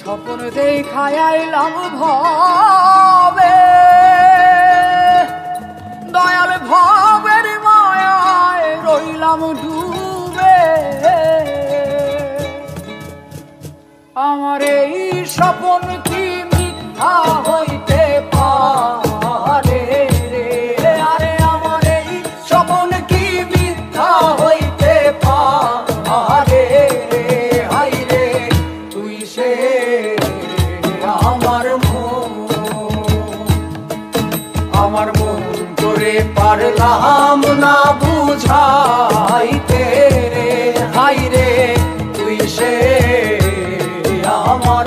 স্বপ্ন দেখায় আইলাম ভবে। দয়াল ভবের মায়ায় রইলাম ডুবে। আমার এই স্বপন পারলাম না বুঝাইতে। রে হাই রে তুই সে আমার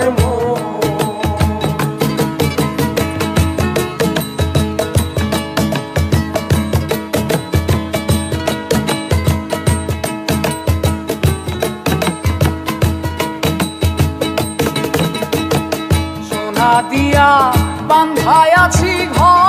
সোনা দিয়া বান্ধায় আছি ঘর।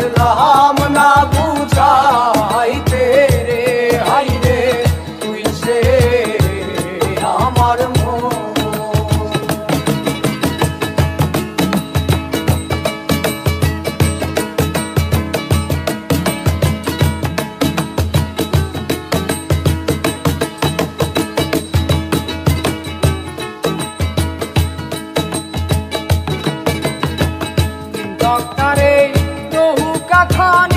ধরে upon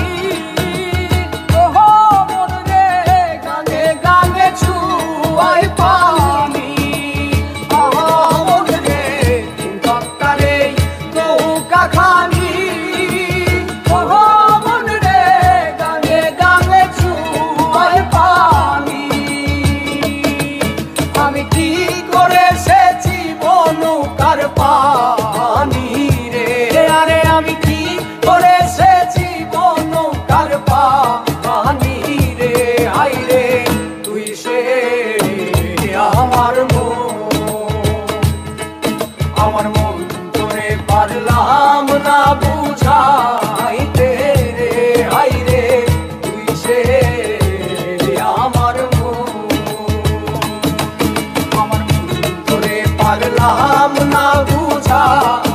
তোরে না বুঝাইতে